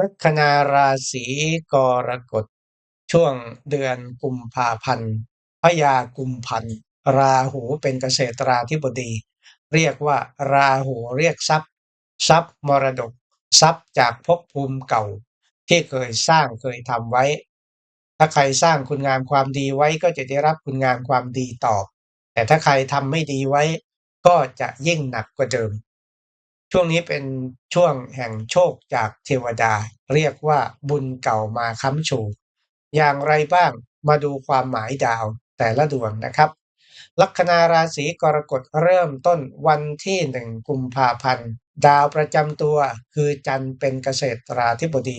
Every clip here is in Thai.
ลัคนาราศีกรกฎ ช่วงเดือนกุมภาพันธ์พยากุมพันธ์ราหูเป็นเกษตราธิบดี เรียกว่า ราหูเรียกทรัพย์ ทรัพย์มรดก ทรัพย์จากภพภูมิเก่า ที่เคยสร้างเคยทำไว้ ถ้าใครสร้างคุณงามความดีไว้ก็จะได้รับคุณงามความดีตอบ แต่ถ้าใครทำไม่ดีไว้ ก็จะยิ่งหนักกว่าเดิม ช่วงนี้เป็นช่วงแห่งโชคจากเทวดา เรียกว่าบุญเก่ามาค้ำชูอย่างไรบ้างมาดูความหมายดาวแต่ละดวงนะครับ ลัคนาราศีกรกฎเริ่มต้นวันที่หนึ่งกุมภาพันธ์ ดาวประจำตัวคือจันเป็นเกษตราธิบดี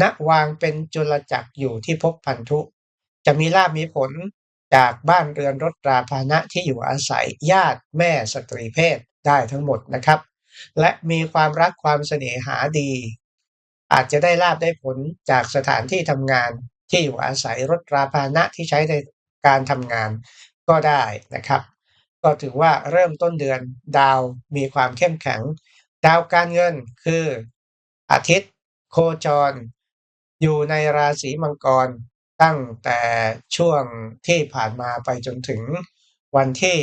ณวางเป็นจุลจักรอยู่ที่ภพพันธุ จะมีลาภมีผลจากบ้านเรือนรถราพานะที่อยู่อาศัยญาติแม่สตรีเพศได้ทั้งหมดนะครับ และมีความรักความเสน่หาดี อาจจะได้ลาบได้ผลจากสถานที่ทำงานที่อยู่อาศัยรถราพานะที่ใช้ในการทำงานก็ได้นะครับ ก็ถือว่าเริ่มต้นเดือนดาวมีความเข้มแข็ง ดาวการเงินคือ อาทิตย์ โคจร อยู่ในราศีมังกรตั้งแต่ช่วงที่ผ่านมาไปจนถึง วันที่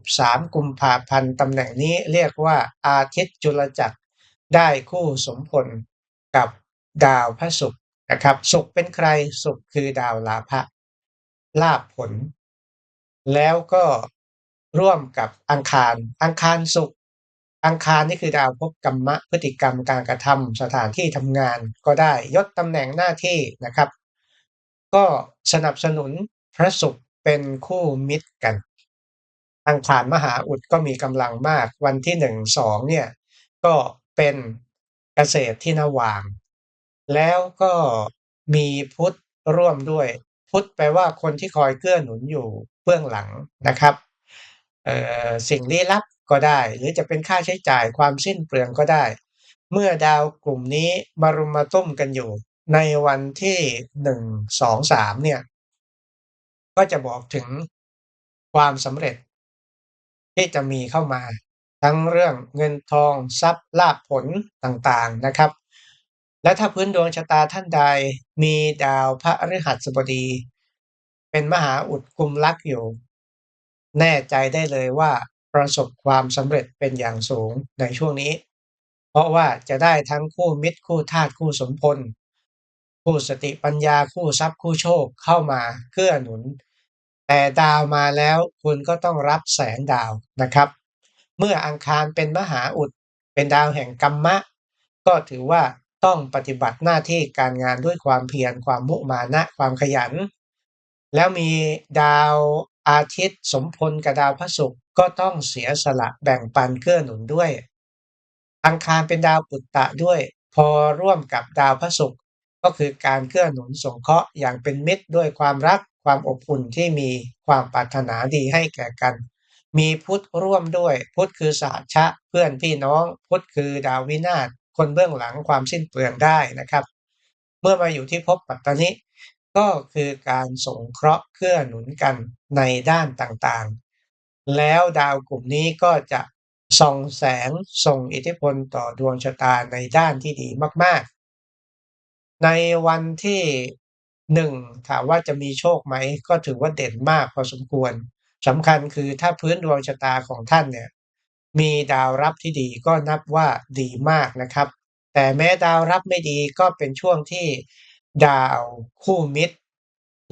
13 กุมภาพันธ์ตำแหน่งนี้เรียกว่าอาทิตย์จุลจักรได้คู่สมพลกับดาวพระศุกร์นะครับศุกร์เป็นใครศุกร์คือดาวลาภะลาภผล แล้วก็ร่วมกับอังคาร อังคารศุกร์อังคารนี่คือดาวภพกรรมะพฤติกรรมการกระทำสถานที่ทำงานก็ได้ยศตำแหน่งหน้าที่นะครับ ก็สนับสนุนพระศุกร์เป็นคู่มิตรกัน อังคารมหาอุดก็มีกำลังมาก วันที่หนึ่งสองเนี่ยก็เป็นเกษตรที่นวาง แล้วก็มีพุทธร่วมด้วย พุทธแปลว่าคนที่คอยเกื้อหนุนอยู่เบื้องหลังนะครับสิ่งลี้ลับก็ได้ หรือจะเป็นค่าใช้จ่ายความสิ้นเปลืองก็ได้ เมื่อดาวกลุ่มนี้มารุมมาตุ้มกันอยู่ ในวันที่หนึ่งสองสามเนี่ยก็จะบอกถึงความสำเร็จ ที่จะมีเข้ามา ทั้งเรื่องเงินทองทรัพย์ลาภผลต่างๆนะครับ และถ้าพื้นดวงชะตาท่านใดมีดาวพระฤหัสบดี เป็นมหาอุดกุมลักอยู่ แน่ใจได้เลยว่าประสบความสำเร็จเป็นอย่างสูงในช่วงนี้ เพราะว่าจะได้ทั้งคู่มิตรคู่ธาตุคู่สมพล คู่สติปัญญาคู่ทรัพย์คู่โชคเข้ามาเกื้อหนุน แต่ดาวมาแล้วคุณก็ต้องรับแสงดาวนะครับ เมื่ออังคารเป็นมหาอุด เป็นดาวแห่งกรรมะ ก็ถือว่าต้องปฏิบัติหน้าที่การงานด้วยความเพียรความมุมานะความขยัน แล้วมีดาวอาทิตย์สมพลกับดาวพระศุกร์ก็ต้องเสียสละแบ่งปันเกื้อหนุนด้วย อังคารเป็นดาวปุตตะด้วย พอร่วมกับดาวพระศุกร์ก็คือการเกื้อหนุนสงเคราะห์อย่างเป็นมิตรด้วยความรัก ความอบอุ่นที่มีความปรารถนาดีให้แก่กัน มีพุทธร่วมด้วย พุทธคือสาชะ เพื่อนพี่น้อง พุทธคือดาววินาศคนเบื้องหลังความสิ้นเปลืองได้นะครับ เมื่อมาอยู่ที่ภพปัตตานิก็คือการสงเคราะห์เกื้อหนุนกันในด้านต่างๆ แล้วดาวกลุ่มนี้ก็จะส่องแสงส่งอิทธิพลต่อดวงชะตาในด้านที่ดีมากๆ ในวันที่ หนึ่งถามว่าจะมีโชคไหม ก็ถือว่าเด่นมากพอสมควรสำคัญคือถ้าพื้นดวงชะตาของท่านเนี่ยมีดาวรับที่ดีก็นับว่าดีมากนะครับ แต่แม้ดาวรับไม่ดีก็เป็นช่วงที่ดาวคู่มิตร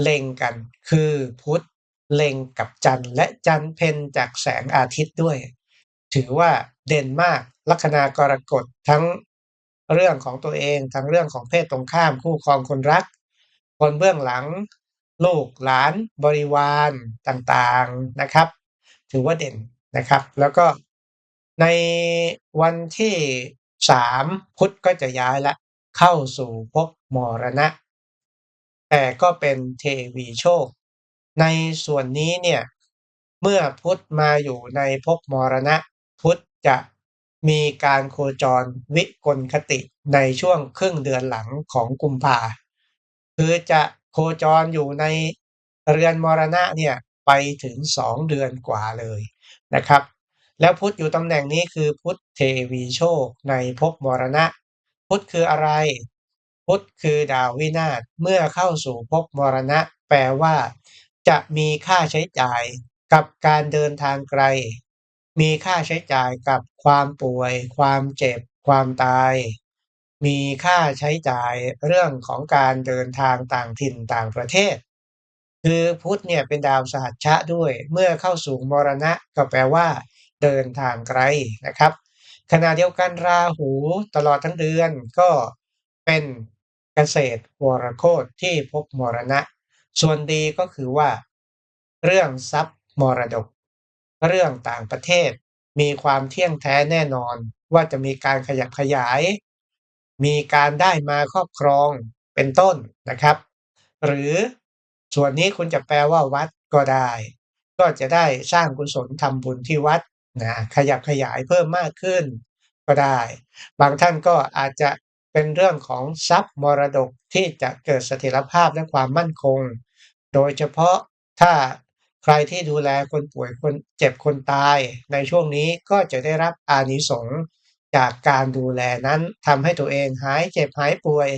เล็งกัน คือพุธเล็งกับจันทร์และจันทร์เพนจากแสงอาทิตย์ด้วย ถือว่าเด่นมากลัคนากรกฎทั้งเรื่องของตัวเองทั้งเรื่องของเพศตรงข้ามคู่ครองคนรัก คนเบื้องหลัง ลูกหลานบริวารต่างๆนะครับ ถือว่าเด่นนะครับ แล้วก็ในวันที่สามพุทธก็จะย้ายละเข้าสู่ภพมรณะ แต่ก็เป็นเทวีโชค ในส่วนนี้เนี่ยเมื่อพุทธมาอยู่ในภพมรณะ พุทธจะมีการโคจรวิกลคติในช่วงครึ่งเดือนหลังของกุมภา คือจะโคจรอยู่ในเรือนมรณะเนี่ยไปถึงสองเดือนกว่าเลยนะครับ แล้วพุทธอยู่ตำแหน่งนี้คือพุทธเทวีโชคในภพมรณะ พุทธคืออะไร พุทธคือดาววินาศเมื่อเข้าสู่ภพมรณะ แปลว่า จะมีค่าใช้จ่ายกับการเดินทางไกล มีค่าใช้จ่ายกับความป่วย ความเจ็บ ความตาย มีค่าใช้จ่ายเรื่องของการเดินทางต่างถิ่นต่างประเทศ คือพุธเนี่ยเป็นดาวสหัชชะด้วย เมื่อเข้าสู่มรณะก็แปลว่า เดินทางไกลนะครับ ขณะเดียวกันราหูตลอดทั้งเดือนก็เป็นเกษตรวรโคตที่พบมรณะ ส่วนดีก็คือว่า เรื่องทรัพย์มรดก เรื่องต่างประเทศมีความเที่ยงแท้แน่นอนว่าจะมีการขยับขยาย มีการได้มาครอบครองเป็นต้นนะครับ หรือส่วนนี้คุณจะแปลว่าวัดก็ได้ ก็จะได้สร้างกุศลทำบุญที่วัดนะขยับขยายเพิ่มมากขึ้นก็ได้ บางท่านก็อาจจะเป็นเรื่องของทรัพย์มรดกที่จะเกิดเสถียรภาพและความมั่นคง โดยเฉพาะถ้าใครที่ดูแลคนป่วยคนเจ็บคนตายในช่วงนี้ก็จะได้รับอานิสงส์ จากการดูแลนั้นทำให้ตัวเองหายเจ็บหายป่วย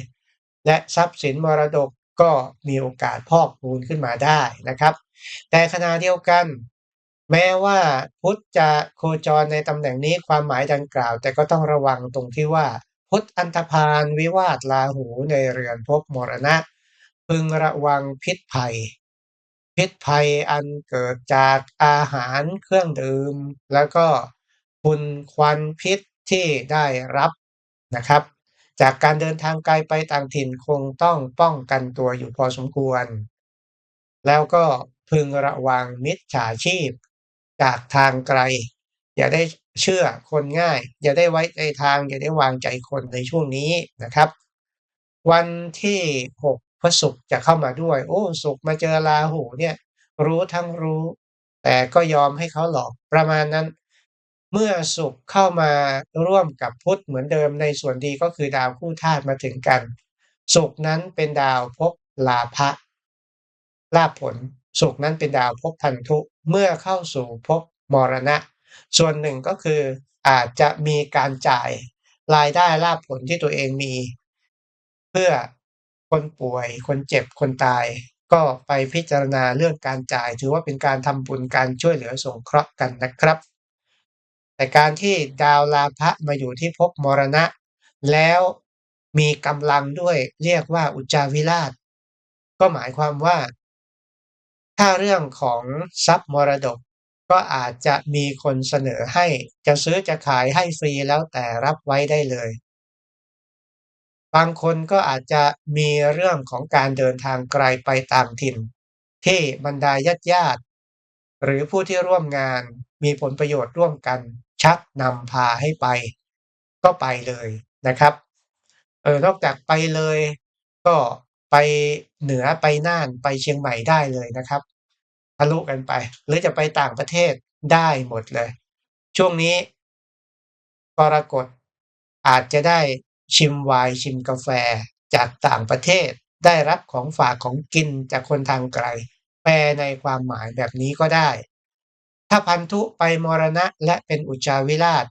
และทรัพย์สินมรดกก็มีโอกาสพอกพูนขึ้นมาได้นะครับ แต่ขณะเดียวกัน แม้ว่าพุทธจะโคจรในตำแหน่งนี้ความหมายดังกล่าว แต่ก็ต้องระวังตรงที่ว่า พุทธอันธพาลวิวาทลาหูในเรือนภพมรณะ พึงระวังพิษภัย พิษภัยอันเกิดจากอาหารเครื่องดื่ม แล้วก็ฝุ่นควันพิษ ที่ได้รับนะครับ จากการเดินทางไกลไปต่างถิ่นคงต้องป้องกันตัวอยู่พอสมควร แล้วก็พึงระวังมิจฉาชีพ จากทางไกล อย่าได้เชื่อคนง่าย อย่าได้ไว้ใจทาง อย่าได้วางใจคนในช่วงนี้นะครับ วันที่หกพระศุกร์จะเข้ามาด้วย โอ้ศุกร์มาเจอราหูเนี่ย รู้ทั้งรู้ แต่ก็ยอมให้เขาหลอกประมาณนั้น เมื่อศุกร์เข้ามาร่วมกับพุธเหมือนเดิมในส่วนดีก็คือดาวคู่ธาตุมาถึงกันศุกร์นั้นเป็นดาวพบลาภะลาภผลศุกร์นั้นเป็นดาวพบพันธุเมื่อเข้าสู่พบมรณะ ส่วนหนึ่งก็คืออาจจะมีการจ่ายรายได้ลาภผลที่ตัวเองมี เพื่อคนป่วย คนเจ็บคนตาย ก็ไปพิจารณาเรื่องการจ่าย ถือว่าเป็นการทำบุญการช่วยเหลือสงเคราะห์กันนะครับ แต่การที่ดาวลาภะมาอยู่ที่ภพมรณะ แล้วมีกำลังด้วยเรียกว่าอุจจาวิราช ก็หมายความว่า ถ้าเรื่องของทรัพย์มรดก ก็อาจจะมีคนเสนอให้จะซื้อจะขายให้ฟรีแล้วแต่รับไว้ได้เลย บางคนก็อาจจะมีเรื่องของการเดินทางไกลไปต่างถิ่น ที่บรรดาญาติญาติหรือผู้ที่ร่วมงานมีผลประโยชน์ร่วมกัน ชักนำพาให้ไป ก็ไปเลยนะครับเออนอกจากไปเลย ก็ไปเหนือไปน่านไปเชียงใหม่ได้เลยนะครับทะลุกันไป หรือจะไปต่างประเทศได้หมดเลย ช่วงนี้กรกฎอาจจะได้ชิมไวน์ชิมกาแฟจากต่างประเทศได้รับของฝากของกินจากคนทางไกล แปลในความหมายแบบนี้ก็ได้ ถ้าพันธุไปมรณะและเป็นอุจาวิราช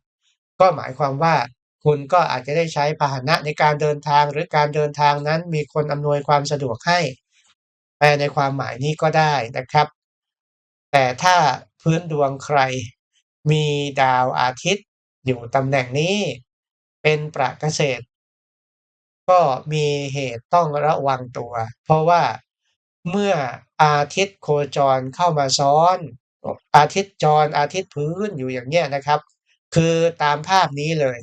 ก็หมายความว่าคุณก็อาจจะได้ใช้พาหนะในการเดินทางหรือการเดินทางนั้นมีคนอำนวยความสะดวกให้แปลในความหมายนี้ก็ได้นะครับ แต่ถ้าพื้นดวงใคร มีดาวอาทิตย์อยู่ตำแหน่งนี้ เป็นประเกษตร ก็มีเหตุต้องระวังตัว เพราะว่าเมื่ออาทิตย์โคจรเข้ามาซ้อน อาทิตย์จรอาทิตย์พื้นอยู่อย่างเนี้ยนะครับ คือตามภาพนี้เลย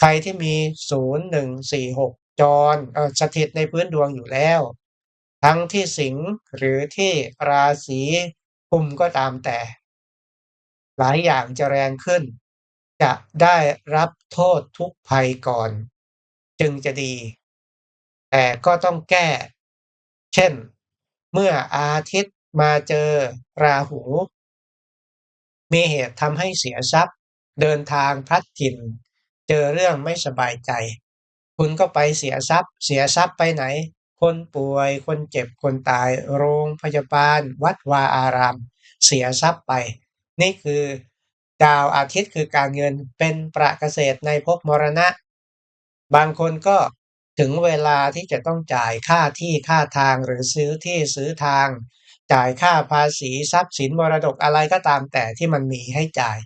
ใครที่มีศูนย์หนึ่งสี่หกจรสถิตในพื้นดวงอยู่แล้ว ทั้งที่สิงห์หรือที่ราศีกุมก็ตามแต่ หลายอย่างจะแรงขึ้น จะได้รับโทษทุกภัยก่อน จึงจะดี แต่ก็ต้องแก้ เช่น เมื่ออาทิตย์มาเจอราหู มีเหตุทำให้เสียทรัพย์ เดินทางพลัดถิ่น เจอเรื่องไม่สบายใจ คุณก็ไปเสียทรัพย์ เสียทรัพย์ไปไหน คนป่วย คนเจ็บ คนตาย โรงพยาบาล วัดวาอาราม เสียทรัพย์ไป นี่คือดาวอาทิตย์คือการเงินเป็นประเกษตรในภพมรณะ บางคนก็ถึงเวลาที่จะต้องจ่ายค่าที่ค่าทางหรือซื้อที่ซื้อทาง จ่ายค่าภาษีทรัพย์สินมรดกอะไรก็ตามแต่ที่มันมีให้จ่าย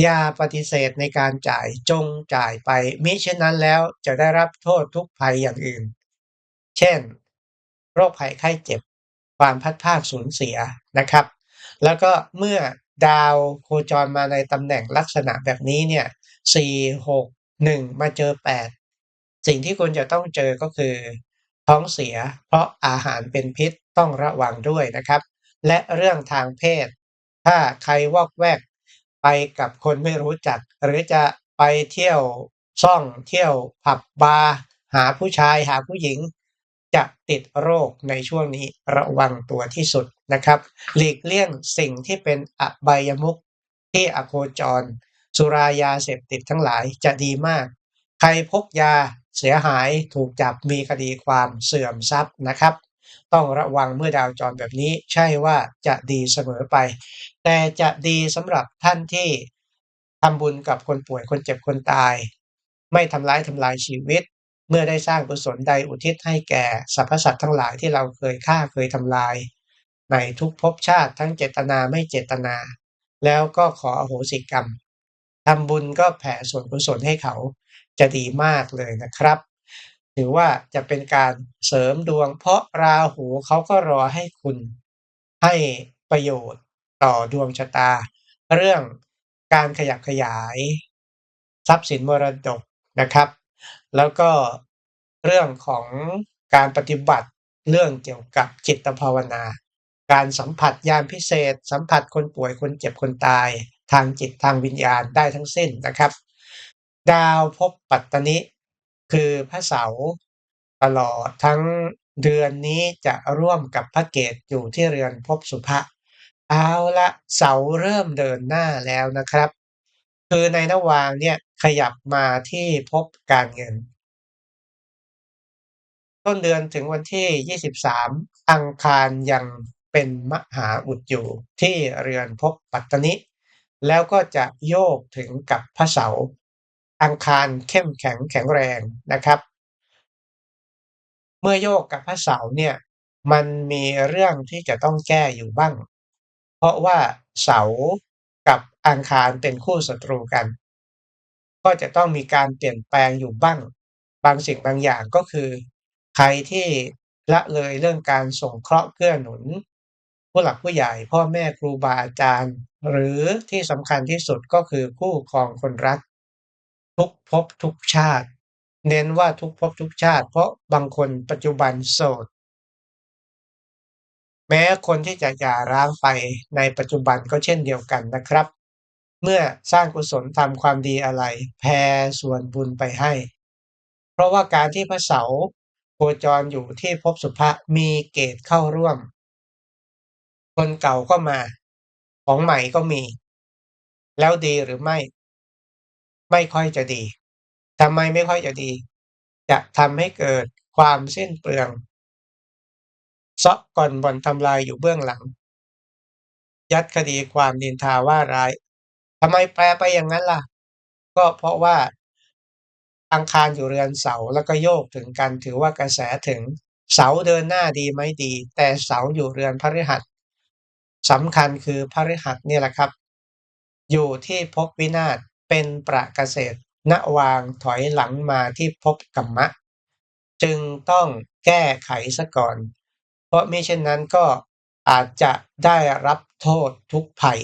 อย่าปฏิเสธในการจ่ายจงจ่ายไปมิเช่นนั้นแล้วจะได้รับโทษทุกภัยอย่างอื่น เช่น โรคภัยไข้เจ็บ ความพัดภาคสูญเสียนะครับ แล้วก็เมื่อดาวโคจรมาในตำแหน่งลักษณะแบบนี้เนี่ยสี่หกหนึ่งมาเจอแปดสิ่งที่คุณจะต้องเจอก็คือ ท้องเสีย เพราะอาหารเป็นพิษต้องระวังด้วยนะครับ และเรื่องทางเพศ ถ้าใครวอกแวก ไปกับคนไม่รู้จัก หรือจะไปเที่ยวซ่องเที่ยวผับบาร์หาผู้ชายหาผู้หญิง จะติดโรคในช่วงนี้ระวังตัวที่สุดนะครับ หลีกเลี่ยงสิ่งที่เป็นอบายมุขที่อโคจร สุรายาเสพติดทั้งหลายจะดีมาก ใครพกยา เสียหายถูกจับมีคดีความเสื่อมทรัพย์นะครับ ต้องระวังเมื่อดาวจรแบบนี้ใช่ว่าจะดีเสมอไป แต่จะดีสำหรับท่านที่ทำบุญกับคนป่วยคนเจ็บคนตาย ไม่ทำร้ายทำลายชีวิต เมื่อได้สร้างกุศลใดอุทิศให้แก่สรรพสัตว์ทั้งหลายที่เราเคยฆ่าเคยทำลาย ในทุกภพชาติทั้งเจตนาไม่เจตนา แล้วก็ขออโหสิกรรมทำบุญก็แผ่ส่วนกุศลให้เขา จะดีมากเลยนะครับ ถือว่าจะเป็นการเสริมดวง เพราะราหูเขาก็รอให้คุณให้ประโยชน์ต่อดวงชะตา เรื่องการขยับขยาย ทรัพย์สินมรดกนะครับ แล้วก็เรื่องของการปฏิบัติเรื่องเกี่ยวกับจิตภาวนา การสัมผัสยานพิเศษ สัมผัสคนป่วยคนเจ็บคนตาย ทางจิตทางวิญญาณได้ทั้งสิ้นนะครับ ดาวภพปัตตนิ คือพระเสาร์ตลอดทั้งเดือนนี้จะร่วมกับพระเกตอยู่ที่เรือนภพสุภะเอาละเสาเริ่มเดินหน้าแล้วนะครับ คือในระหว่างเนี่ยขยับมาที่ภพการเงิน ต้นเดือนถึงวันที่ 23 อังคารยังเป็นมหาอุดอยู่ที่เรือนภพปัตตนิ แล้วก็จะโยกถึงกับพระเสาร์ อังคารเข้มแข็งแข็งแรงนะครับ เมื่อโยกกับพระเสาเนี่ยมันมีเรื่องที่จะต้องแก้อยู่บ้าง เพราะว่าเสากับอังคารเป็นคู่ศัตรูกัน ก็จะต้องมีการเปลี่ยนแปลงอยู่บ้าง บางสิ่งบางอย่างก็คือ ใครที่ละเลยเรื่องการส่งเคราะห์เกื้อหนุน ผู้หลักผู้ใหญ่พ่อแม่ครูบาอาจารย์ หรือที่สำคัญที่สุดก็คือคู่ครองคนรัก ทุกภพทุกชาติ เน้นว่าทุกภพทุกชาติ เพราะบางคนปัจจุบันโสด แม้คนที่จะหย่าร้างไปในปัจจุบันก็เช่นเดียวกันนะครับ เมื่อสร้างกุศลทำความดีอะไร แผ่ส่วนบุญไปให้ เพราะว่าการที่พระเสาร์โคจรอยู่ที่ภพสุภะมีเกตเข้าร่วม คนเก่าก็มา ของใหม่ก็มี แล้วดีหรือไม่ ไม่ค่อยจะดีทำไมไม่ค่อยจะดี จะทำให้เกิดความสิ้นเปลืองซาะก่อนบ่อนทำลายอยู่เบื้องหลัง ยัดคดีความนินทาว่าร้ายทำไมแปลไปอย่างนั้นล่ะ ก็เพราะว่าอังคารอยู่เรือนเสาแล้วก็โยกถึงกันถือว่ากระแสถึง เสาเดินหน้าดีไหมดี แต่เสาอยู่เรือนพฤหัสสำคัญคือพฤหัสเนี่ยแหละครับ อยู่ที่ภพวินาศ เป็นประเกษตรณวางถอยหลังมาที่ภพกัมมะ จึงต้องแก้ไขซะก่อน เพราะมิเช่นนั้นก็อาจจะได้รับโทษทุกภัย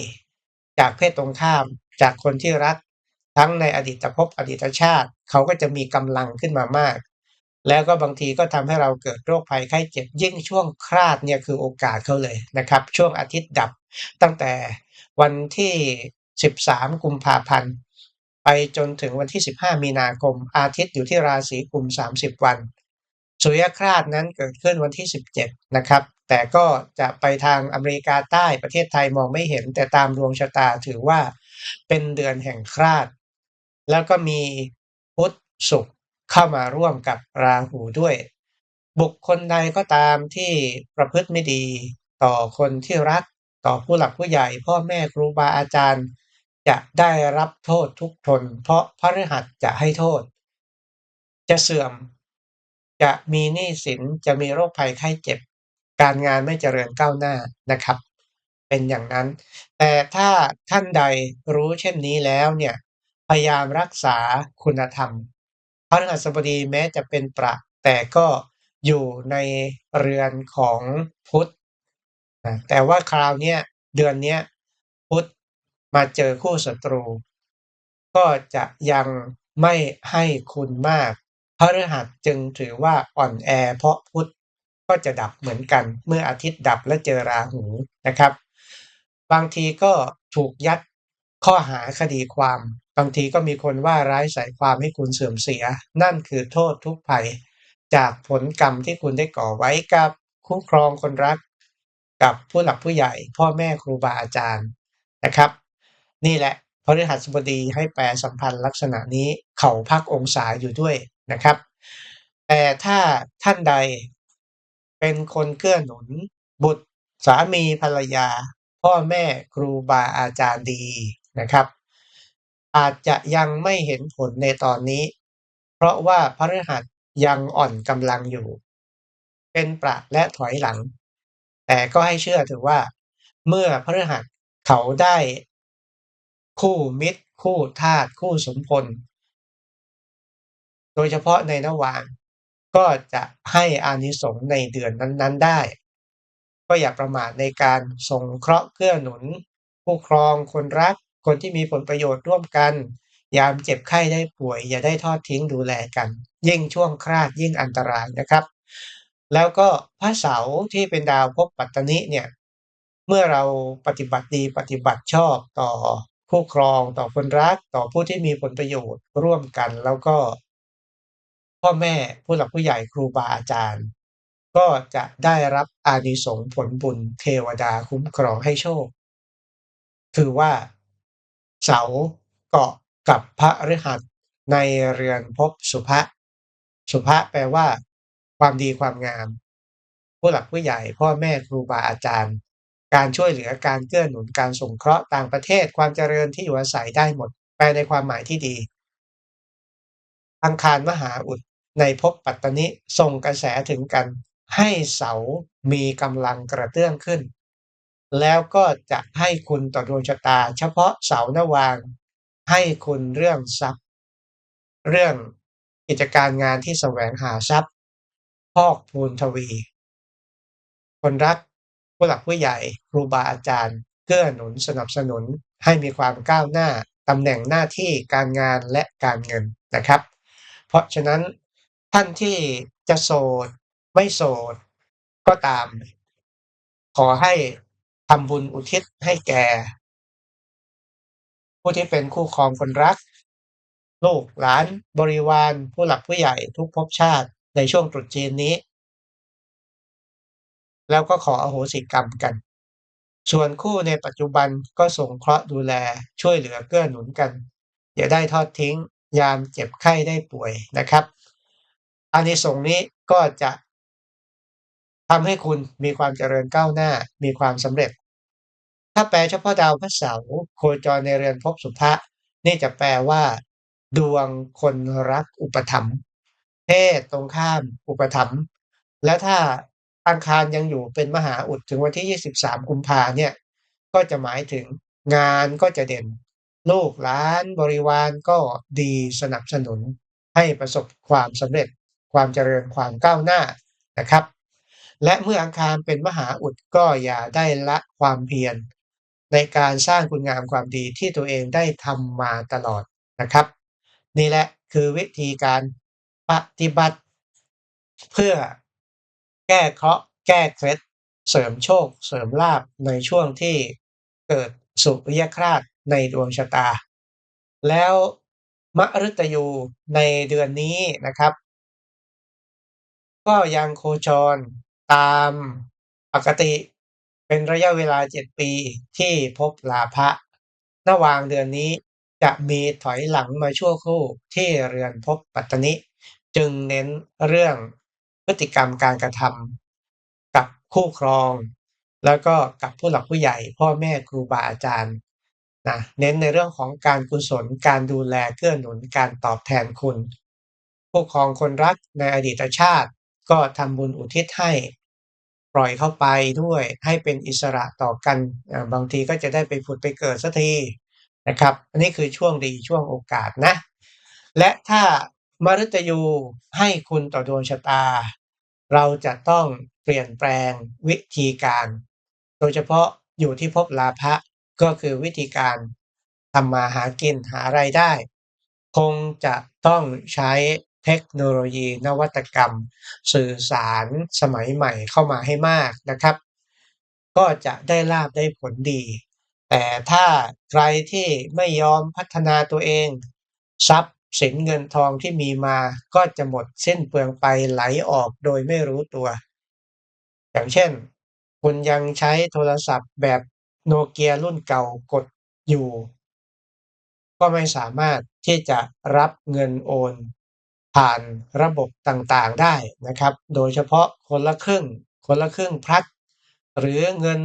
จากเพศตรงข้ามจากคนที่รัก ทั้งในอดีตภพอดีตชาติ เขาก็จะมีกำลังขึ้นมามาก แล้วก็บางทีก็ทำให้เราเกิดโรคภัยไข้เจ็บยิ่งช่วงคลาดเนี่ยคือโอกาสเขาเลยนะครับ ช่วงอาทิตย์ดับตั้งแต่วันที่ 13 กุมภาพันธ์ ไปจนถึงวันที่ 15 มีนาคม อาทิตย์อยู่ที่ราศีกุม 30 วัน สุริยคราสนั้นเกิดขึ้นวันที่ 17 นะครับ แต่ก็จะไปทางอเมริกาใต้ประเทศไทยมองไม่เห็น แต่ตามดวงชะตาถือว่าเป็นเดือนแห่งคราสแล้วก็มีพุธศุกร์เข้ามาร่วมกับราหูด้วย บุคคลใดก็ตามที่ประพฤติไม่ดี ต่อคนที่รัก ต่อผู้หลักผู้ใหญ่ พ่อแม่ครูบาอาจารย์ จะได้รับโทษทุกทน เพราะพระฤหัสจะให้โทษ จะเสื่อม จะมีหนี้สินจะมีโรคภัยไข้เจ็บ การงานไม่เจริญก้าวหน้านะครับ เป็นอย่างนั้น แต่ถ้าท่านใดรู้เช่นนี้แล้วเนี่ยพยายามรักษาคุณธรรมพระฤหัสบดีแม้จะเป็นประ แต่ก็อยู่ในเรือนของพุทธแต่ว่าคราวนี้เดือนนี้พุทธ มาเจอคู่ศัตรู ก็จะยังไม่ให้คุณมากพฤหัสจึงถือว่าอ่อนแอเพราะพุธก็จะดับเหมือนกัน เมื่ออาทิตย์ดับและเจอราหูนะครับ บางทีก็ถูกยัดข้อหาคดีความ บางทีก็มีคนว่าร้ายใส่ความให้คุณเสื่อมเสีย นั่นคือโทษทุกภัย จากผลกรรมที่คุณได้ก่อไว้กับคุ้มครองคนรัก กับผู้หลักผู้ใหญ่ พ่อแม่ครูบาอาจารย์นะครับ นี่แหละพฤหัสบดีให้แปลสัมพันธ์ลักษณะนี้เขาพักองศาอยู่ด้วยนะครับ แต่ถ้าท่านใดเป็นคนเกื้อหนุน บุตรสามีภรรยา พ่อแม่ครูบาอาจารย์ดีนะครับ อาจจะยังไม่เห็นผลในตอนนี้ เพราะว่าพฤหัสยังอ่อนกำลังอยู่ เป็นประและถอยหลัง แต่ก็ให้เชื่อถือว่า เมื่อพฤหัสเขาได้ คู่มิตร คู่ทาสคู่สมพล โดยเฉพาะในระหว่าง ก็จะให้อานิสงส์ในเดือนนั้น ๆ ได้ ก็อย่าประมาทในการสงเคราะห์เกื้อหนุน ผู้ครองคนรัก คนที่มีผลประโยชน์ร่วมกัน ยามเจ็บไข้ได้ป่วย อย่าได้ทอดทิ้งดูแลกัน ยิ่งช่วงคลาดยิ่งอันตรายนะครับ แล้วก็พระเสาที่เป็นดาวภพปัตตนิเนี่ยเมื่อเราปฏิบัติดีปฏิบัติชอบต่อ คู่ครองต่อคนรักต่อผู้ที่มีผลประโยชน์ร่วมกัน แล้วก็ พ่อแม่ผู้หลักผู้ใหญ่ครูบาอาจารย์ ก็จะได้รับอานิสงส์ผลบุญเทวดาคุ้มครองให้โชค คือว่า เสาเกาะกับพระฤหัสในเรือนภพสุภะสุภะแปลว่า ความดีความงาม ผู้หลักผู้ใหญ่พ่อแม่ครูบาอาจารย์ การช่วยเหลือการเกื้อหนุนการสงเคราะห์ต่างประเทศความเจริญที่อยู่อาศัยได้หมดแปลในความหมายที่ดี อังคารมหาอุดในภพปัตตนิส่งกระแสถึงกัน ให้เสามีกำลังกระเตื้องขึ้น แล้วก็จะให้คุณต่อดวงชะตา เฉพาะเสานวาง ให้คุณเรื่องทรัพย์ เรื่องกิจการงานที่แสวงหาทรัพย์พอกพูนทวี คนรัก ผู้หลักผู้ใหญ่ครูบาอาจารย์เกื้อหนุนสนับสนุน ให้มีความก้าวหน้าตำแหน่งหน้าที่การงานและการเงินนะครับ เพราะฉะนั้นท่านที่จะโสดไม่โสดก็ตาม ขอให้ทำบุญอุทิศให้แก่ ผู้ที่เป็นคู่ครองคนรัก ลูกหลานบริวารผู้หลักผู้ใหญ่ทุกภพชาติในช่วงตรุษจีนนี้ แล้วก็ขออโหสิกรรมกัน ส่วนคู่ในปัจจุบันก็สงเคราะห์ดูแลช่วยเหลือเกื้อหนุนกันอย่าได้ทอดทิ้ง ยามเจ็บไข้ได้ป่วยนะครับอานิสงส์นี้ก็จะทำให้คุณมีความเจริญก้าวหน้ามีความสำเร็จ ถ้าแปลเฉพาะดาวพระเสาร์โคจรในเรือนภพสุภะนี่จะแปลว่า ดวงคนรักอุปถัมภ์เพศตรงข้ามอุปถัมภ์และถ้า อังคารยังอยู่เป็นมหาอุดถึงวันที่ 23 กุมภาเนี่ยก็จะหมายถึงงานก็จะเด่น ลูกหลานบริวารก็ดีสนับสนุน ให้ประสบความสำเร็จความเจริญความก้าวหน้านะครับ และเมื่ออังคารเป็นมหาอุดก็อย่าได้ละความเพียรในการสร้างคุณงามความดีที่ตัวเองได้ทำมาตลอดนะครับ นี่แหละคือวิธีการปฏิบัติ เพื่อ แก้เคราะห์แก้เคล็ดเสริมโชค เสริมลาภในช่วงที่เกิดสุริยคราสในดวงชะตา แล้วมฤตยูในเดือนนี้นะครับ ก็ยังโคจรตามปกติเป็นระยะเวลา 7 ปีที่พบลาภะระหว่างเดือนนี้จะมีถอยหลังมาชั่วครู่ที่เรือนภพปัตตนิ จึงเน้นเรื่อง พฤติกรรมการกระทำกับคู่ครอง แล้วก็กับผู้หลักผู้ใหญ่ พ่อแม่ครูบาอาจารย์นะเน้นในเรื่องของการกุศล การดูแลเกื้อหนุนการตอบแทนคุณ ผู้ครองคนรักในอดีตชาติ ก็ทำบุญอุทิศให้ ปล่อยเข้าไปด้วยให้เป็นอิสระต่อกันบางทีก็จะได้ไปผุดไปเกิดสักทีนะครับ อันนี้คือช่วงดีช่วงโอกาสนะ และถ้า มฤตยูให้คุณต่อดวงชะตา เราจะต้องเปลี่ยนแปลงวิธีการ โดยเฉพาะอยู่ที่ภพลาภะก็คือวิธีการทำมาหากินหารายได้ คงจะต้องใช้เทคโนโลยีนวัตกรรม สื่อสารสมัยใหม่เข้ามาให้มากนะครับ ก็จะได้ลาบได้ผลดี แต่ถ้าใครที่ไม่ยอมพัฒนาตัวเอง ทรัพย์ สินเงินทองที่มีมาก็จะหมดสิ้นเปลืองไปไหลออกโดยไม่รู้ตัว อย่างเช่น คุณยังใช้โทรศัพท์แบบโนเกียรุ่นเก่ากดอยู่ ก็ไม่สามารถที่จะรับเงินโอน ผ่านระบบต่างๆได้นะครับ โดยเฉพาะคนละครึ่ง คนละครึ่งพลัด หรือเงิน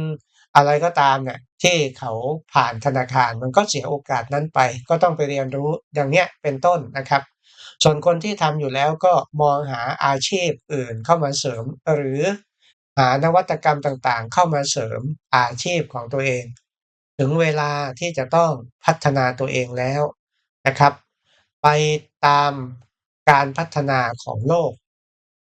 อะไรก็ตามเนี่ยที่เขาผ่านธนาคารมันก็เสียโอกาสนั้นไป ก็ต้องไปเรียนรู้อย่างเนี้ยเป็นต้นนะครับ ส่วนคนที่ทำอยู่แล้วก็มองหาอาชีพอื่นเข้ามาเสริม หรือหานวัตกรรมต่างๆ เข้ามาเสริมอาชีพของตัวเอง ถึงเวลาที่จะต้องพัฒนาตัวเองแล้วนะครับ ไปตามการพัฒนาของโลก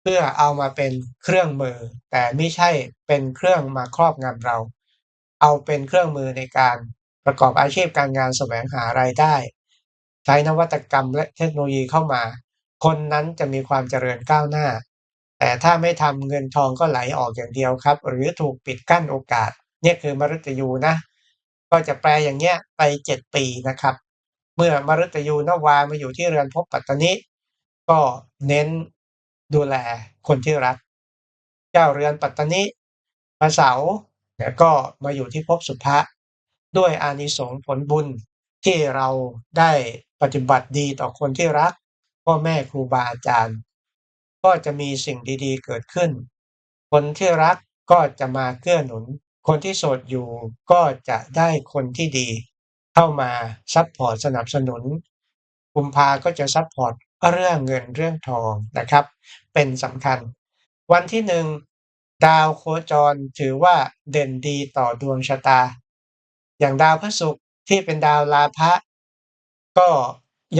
เพื่อเอามาเป็นเครื่องมือ แต่ไม่ใช่เป็นเครื่องมาครอบงำเรา เอาเป็นเครื่องมือในการประกอบอาชีพการงานแสวงหารายได้ ใช้นวัตกรรมและเทคโนโลยีเข้ามา คนนั้นจะมีความเจริญก้าวหน้า แต่ถ้าไม่ทำเงินทองก็ไหลออกอย่างเดียวครับ หรือถูกปิดกั้นโอกาส เนี่ยคือมฤตยูนะ ก็จะแปลอย่างเงี้ยไปเจ็ดปีนะครับ เมื่อมฤตยูนวามาอยู่ที่เรือนภพปัตตนิก็เน้นดูแลคนที่รัก เจ้าเรือนปัตตนิพระเสา เนี่ยก็มาอยู่ที่ภพสุภะด้วยอานิสงส์ผลบุญที่เราได้ปฏิบัติดีต่อคนที่รักพ่อแม่ครูบาอาจารย์ ก็จะมีสิ่งดีๆเกิดขึ้น คนที่รักก็จะมาเกื้อหนุน คนที่โสดอยู่ก็จะได้คนที่ดี เข้ามาซัพพอร์ตสนับสนุนกุมภาก็จะซัพพอร์ตเรื่องเงินเรื่องทองนะครับ เป็นสำคัญ วันที่หนึ่ง ดาวโคจรถือว่าเด่นดีต่อดวงชะตา อย่างดาวพฤหัสที่เป็นดาวลาภะก็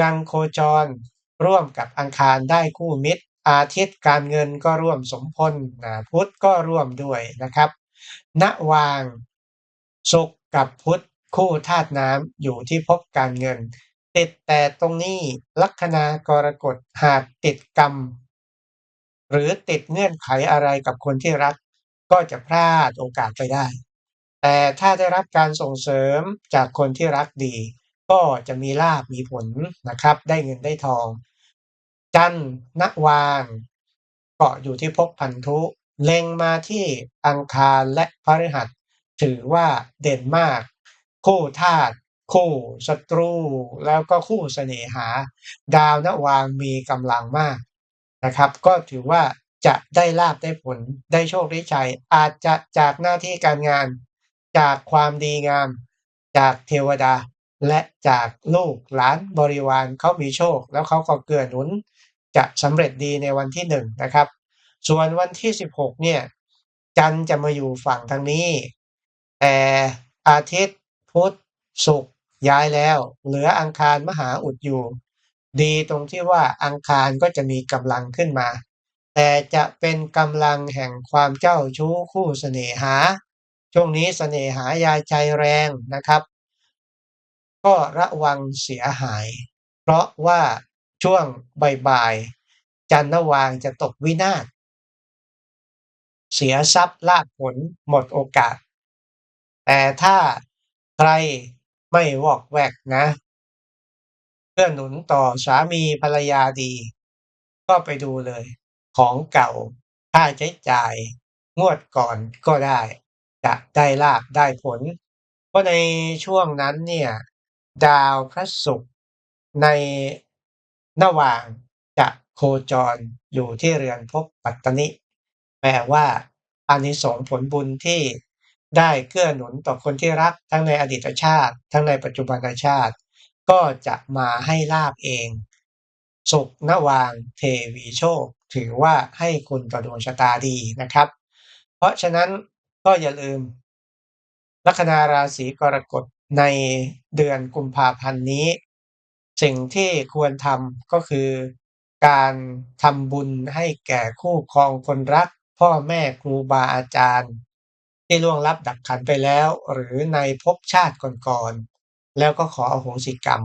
ยังโคจรร่วมกับอังคารได้คู่มิตร อาทิตย์การเงินก็ร่วมสมพลนะพุธก็ร่วมด้วยนะครับ ณวางศุกร์กับพุธคู่ธาตุน้ำอยู่ที่ภพการเงิน ติดแต่ตรงนี้ลัคนากรกฎหากติดกรรม หรือติดเงื่อนไขอะไรกับคนที่รัก ก็จะพลาดโอกาสไปได้ แต่ถ้าได้รับการส่งเสริมจากคนที่รักดี ก็จะมีลาบมีผลนะครับ ได้เงินได้ทอง จันทร์ณวางเกาะอยู่ที่ภพพันธุ เล็งมาที่อังคารและพฤหัส ถือว่าเด่นมาก คู่ธาตุคู่ศัตรู แล้วก็คู่เสน่หา ดาวนวางมีกำลังมาก นะครับ ก็ถือว่าจะได้ลาบได้ผลได้โชคได้ชัย อาจจะจากหน้าที่การงาน จากความดีงาม จากเทวดา และจากลูกหลานบริวารเขามีโชค แล้วเขาก็เกื้อหนุน จะสำเร็จดีในวันที่หนึ่งนะครับ ส่วนวันที่ 16 เนี่ย จันจะมาอยู่ฝั่งทางนี้ แต่อาทิตย์พุธศุกร์ย้ายแล้ว เหลืออังคารมหาอุดอยู่ ดีตรงที่ว่าอังคารก็จะมีกำลังขึ้นมา แต่จะเป็นกำลังแห่งความเจ้าชู้คู่เสน่หา ช่วงนี้เสน่หายาใจแรงนะครับ ก็ระวังเสียหาย เพราะว่าช่วงบ่ายๆจันทร์วางจะตกวินาศเสียทรัพย์ลาภผลหมดโอกาส แต่ถ้าใครไม่วอกแวกนะ เพื่อหนุนต่อสามีภรรยาดี ก็ไปดูเลย ของเก่า ค่าใช้จ่าย งวดก่อนก็ได้ จะได้ลาบได้ผล เพราะในช่วงนั้นเนี่ย ดาวพระศุกร์ในนว่างจะโคจรอยู่ที่เรือนภพปัตตนิแปลว่าอานิสงส์ผลบุญที่ได้เกื้อหนุนต่อคนที่รักทั้งในอดีตชาติ ทั้งในปัจจุบันชาติ ก็จะมาให้ลาบเองศุกนวางเทวีโชค ถือว่าให้คุณต่อดวงชะตาดีนะครับ เพราะฉะนั้นก็อย่าลืม ลัคนาราศีกรกฎในเดือนกุมภาพันธ์นี้ สิ่งที่ควรทำก็คือการทำบุญให้แก่คู่ครองคนรัก พ่อแม่ครูบาอาจารย์ ที่ล่วงลับดับขันไปแล้ว หรือในภพชาติก่อน แล้วก็ขออโหสิกรรม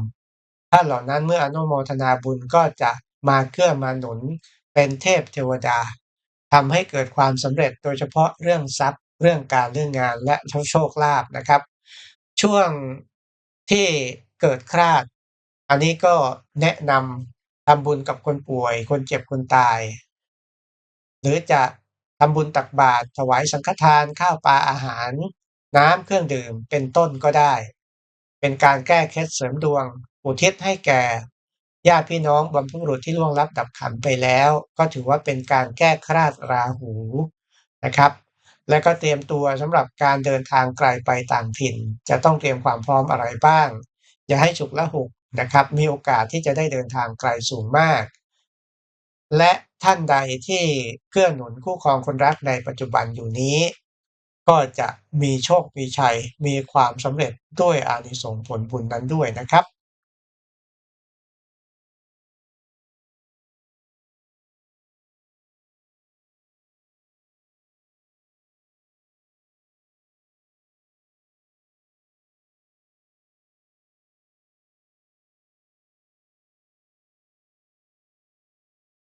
ท่านเหล่านั้นเมื่ออนุโมทนาบุญก็จะมาเกื้อมาหนุนเป็นเทพเทวดาทำให้เกิดความสำเร็จโดยเฉพาะเรื่องทรัพย์ เรื่องการเรื่องงานและโชคลาภนะครับ ช่วงที่เกิดคลาด อันนี้ก็แนะนำทำบุญกับคนป่วย คนเจ็บคนตาย หรือจะทำบุญตักบาตรถวายสังฆทานข้าวปลาอาหาร น้ำเครื่องดื่มเป็นต้นก็ได้ เป็นการแก้เคล็ดเสริมดวง อุทิศให้แก่ ญาติพี่น้องบรรพบุรุษที่ล่วงลับดับขันไปแล้ว ก็ถือว่าเป็นการแก้คราดราหูนะครับ และก็เตรียมตัวสำหรับการเดินทางไกลไปต่างถิ่น จะต้องเตรียมความพร้อมอะไรบ้าง อย่าให้ฉุกละหุกนะครับ มีโอกาสที่จะได้เดินทางไกลสูงมาก และท่านใดที่เกื้อหนุนคู่ครองคนรักในปัจจุบันอยู่นี้ ก็จะมีโชค มีชัย มีความสำเร็จด้วยอานิสงส์ผลบุญนั้นด้วยนะครับ